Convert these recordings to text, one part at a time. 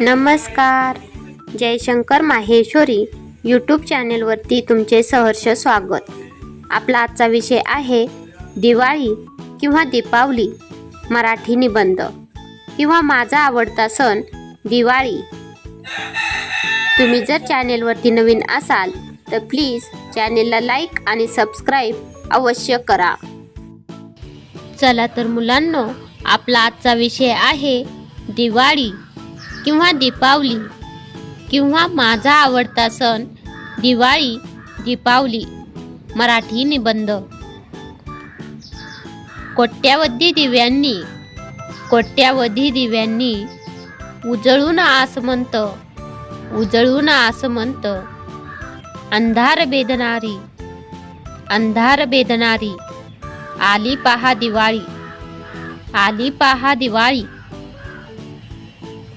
नमस्कार. जयशंकर माहेश्वरी यूट्यूब चॅनेलवरती तुमचे सहर्ष स्वागत. आपला आजचा विषय आहे दिवाळी किंवा दीपावली मराठी निबंध किंवा माझा आवडता सण दिवाळी. तुम्ही जर चॅनेलवरती नवीन असाल तर प्लीज चॅनेलला लाईक आणि सबस्क्राईब अवश्य करा. चला तर मुलांनो आपला आजचा विषय आहे दिवाळी. किंवा दीपावली किंवा माझा आवडता सण दिवाळी दीपावली मराठी निबंध. कोट्यावधी दिव्यांनी कोट्यावधी दिव्यांनी उजळून आसमंत उजळून आसमंत अंधार बेदनारी अंधार बेदनारी आली पहा दिवाळी आली पहा दिवाळी.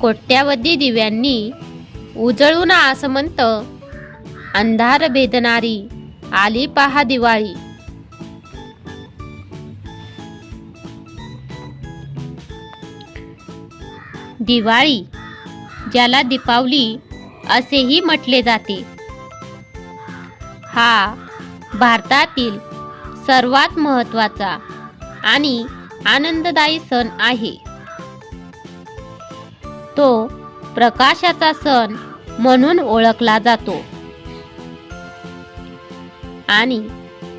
कोट्यावधी दिव्यांनी उजळून आसमंत अंधार भेदणारी आली पहा दिवाळी. दिवाळी ज्याला दीपावली असेही म्हटले जाते. हा भारतातील सर्वात महत्त्वाचा आणि आनंददायी सण आहे. तो प्रकाशाचा सण म्हणून ओळखला जातो. आणि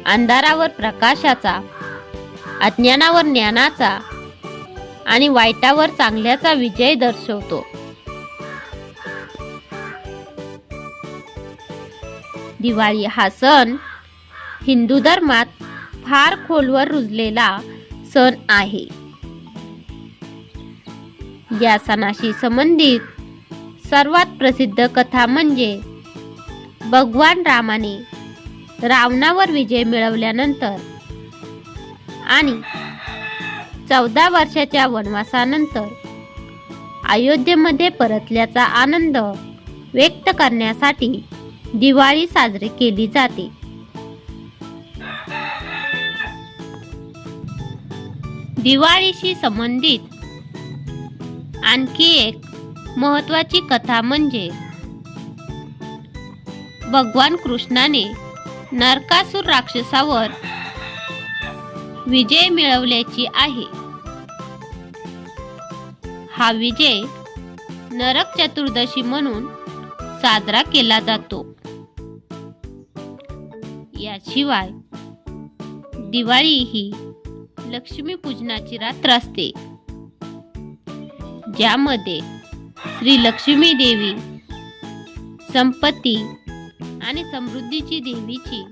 अंधारावर प्रकाशाचा अज्ञानावर ज्ञानाचा आणि वाईटावर चांगल्याचा विजय दर्शवतो. दिवाळी हा सण हिंदू धर्मात फार खोलवर रुजलेला सण आहे. या सणाशी संबंधित सर्वात प्रसिद्ध कथा म्हणजे भगवान रामाने रावणावर विजय मिळवल्यानंतर आणि चौदा वर्षाच्या वनवासानंतर अयोध्येमध्ये परतल्याचा आनंद व्यक्त करण्यासाठी दिवाळी साजरी केली जाते. दिवाळीशी संबंधित आणखी एक महत्वाची कथा म्हणजे भगवान कृष्णाने नरकासूर राक्षसावर विजय मिळवल्याची आहे. हा विजय नरक चतुर्दशी म्हणून साजरा केला जातो. याशिवाय दिवाळी ही लक्ष्मीपूजनाची रात्र असते. ज्यामध्ये श्री लक्ष्मी देवी संपत्ती आणि समृद्धीची देवीची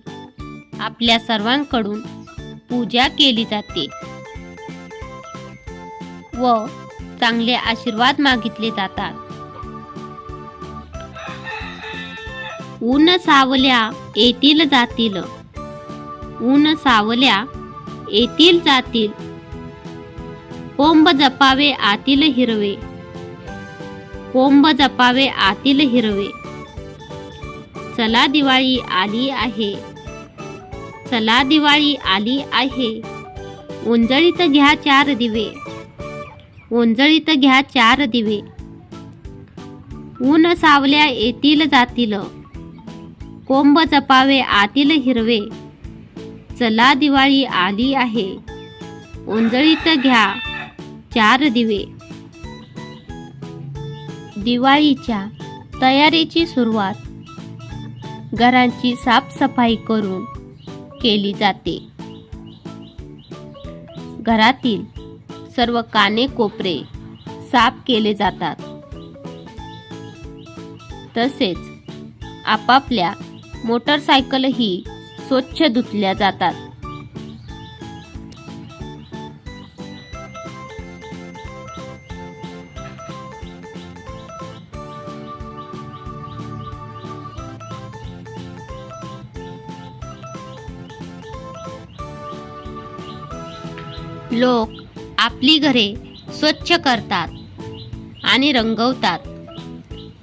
आपल्या सर्वांकडून पूजा केली जाते व चांगले आशीर्वाद मागितले जातात. ऊन सावल्या येतील जातील. ऊन सावल्या येतील जातील. कोंब जपावे आतील हिरवे. कोंब जपावे आतील हिरवे. चला दिवाळी आली आहे. चला दिवाळी आली आहे. ओंजळीत घ्या चार दिवे. ओंजळीत घ्या चार दिवे. ऊन सावल्या येतील जातील. कोंब जपावे आतील हिरवे. चला दिवाळी आली आहे. ओंजळीत घ्या. चार दिवे. दिवाळीच्या तयारीची सुरुवात. घरांची साफसफाई करून केली जाते. घरातील सर्व काने कोपरे साफ केले जातात. तसेच आपापल्या मोटरसायकलही स्वच्छ धुतल्या जातात. लोक आपली घरे स्वच्छ करतात आणि रंगवतात.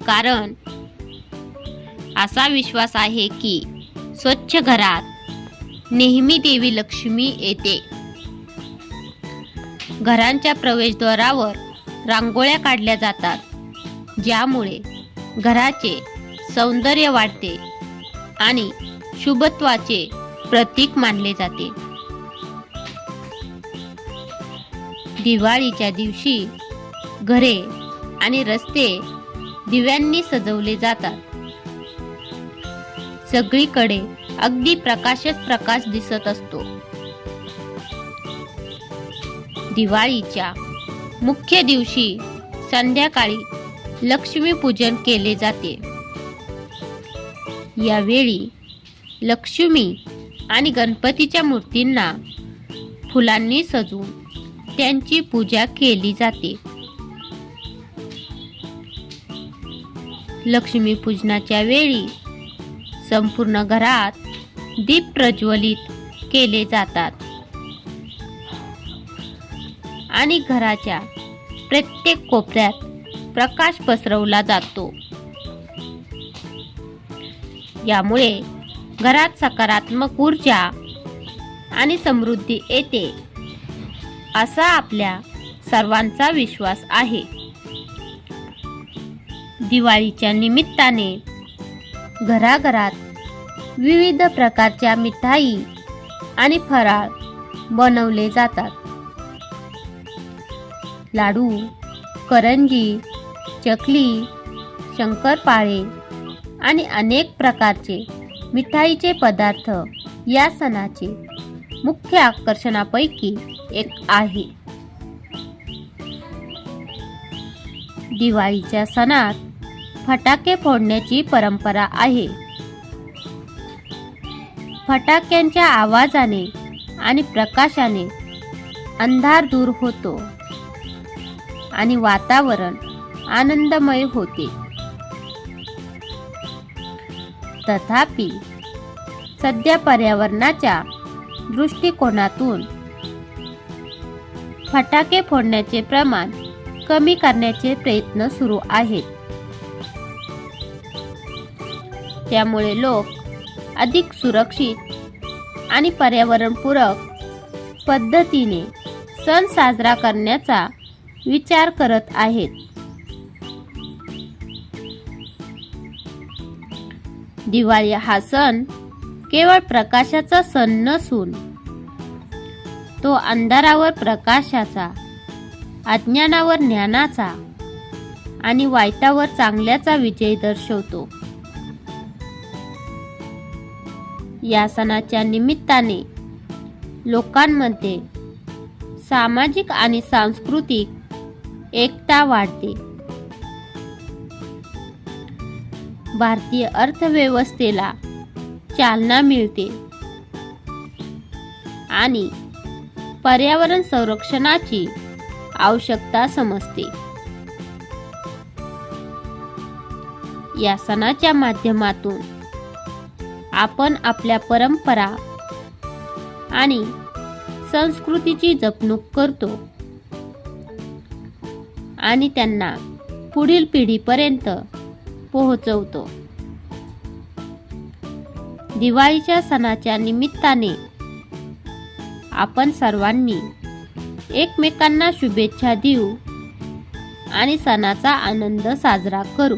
कारण असा विश्वास आहे की स्वच्छ घरात नेहमी देवी लक्ष्मी येते. घरांच्या प्रवेशद्वारावर रांगोळ्या काढल्या जातात ज्यामुळे घराचे सौंदर्य वाढते आणि शुभत्वाचे प्रतीक मानले जाते. दिवाळीच्या दिवशी घरे आणि रस्ते दिव्यांनी सजवले जातात. सगळीकडे अगदी प्रकाशच प्रकाश दिसत असतो. दिवाळीच्या मुख्य दिवशी संध्याकाळी लक्ष्मीपूजन केले जाते. यावेळी लक्ष्मी आणि गणपतीच्या मूर्तींना फुलांनी सजवून त्यांची पूजा केली जाते. लक्ष्मीपूजनाच्या वेळी संपूर्ण घरात दीप प्रज्वलित केले जातात. आणि घराच्या प्रत्येक कोपऱ्यात प्रकाश पसरवला जातो. यामुळे घरात सकारात्मक ऊर्जा आणि समृद्धी येते. असा आपल्या सर्वांचा विश्वास आहे. दिवाळीच्या निमित्ताने घराघरात विविध प्रकारच्या मिठाई आणि फराळ बनवले जातात. लाडू करंजी चकली शंकरपाळे आणि अनेक प्रकारचे मिठाईचे पदार्थ या सणाचे मुख्य आकर्षणापैकी एक आहे. दिवाळीच्या सणात फटाके फोडण्याची परंपरा आहे. फटाक्यांच्या आवाजाने आणि प्रकाशाने अंधार दूर होतो आणि वातावरण आनंदमय होते. तथापि सध्या पर्यावरणाच्या दृष्टिकोनातून. फटाके फोडण्याचे प्रमाण कमी करण्याचे प्रयत्न सुरू आहेत. त्यामुळे लोक अधिक सुरक्षित आणि पर्यावरणपूरक पद्धतीने सण साजरा करण्याचा विचार करत आहेत. दिवाळी हा सण केवळ प्रकाशाचा सण नसून तो अंधारावर प्रकाशाचा अज्ञानावर ज्ञानाचा आणि वाईटावर चांगल्याचा विजय दर्शवतो. या सणाच्या निमित्ताने लोकांमध्ये सामाजिक आणि सांस्कृतिक एकता वाढते. भारतीय अर्थव्यवस्थेला चालना मिळते. आणि पर्यावरण संरक्षणाची आवश्यकता समजते. या सणाच्या माध्यमातून आपण आपल्या परंपरा आणि संस्कृतीची जपणूक करतो. आणि त्यांना पुढील पिढीपर्यंत पोहोचवतो. दिवाळीच्या सणाच्या निमित्ताने आपण सर्वांनी एकमेकांना शुभेच्छा देऊ आणि सणाचा आनंद साजरा करू.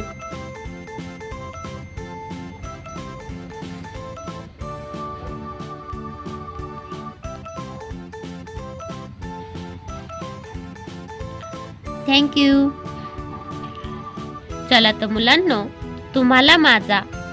थँक्यू चला तर मुलांनो तुम्हाला माझा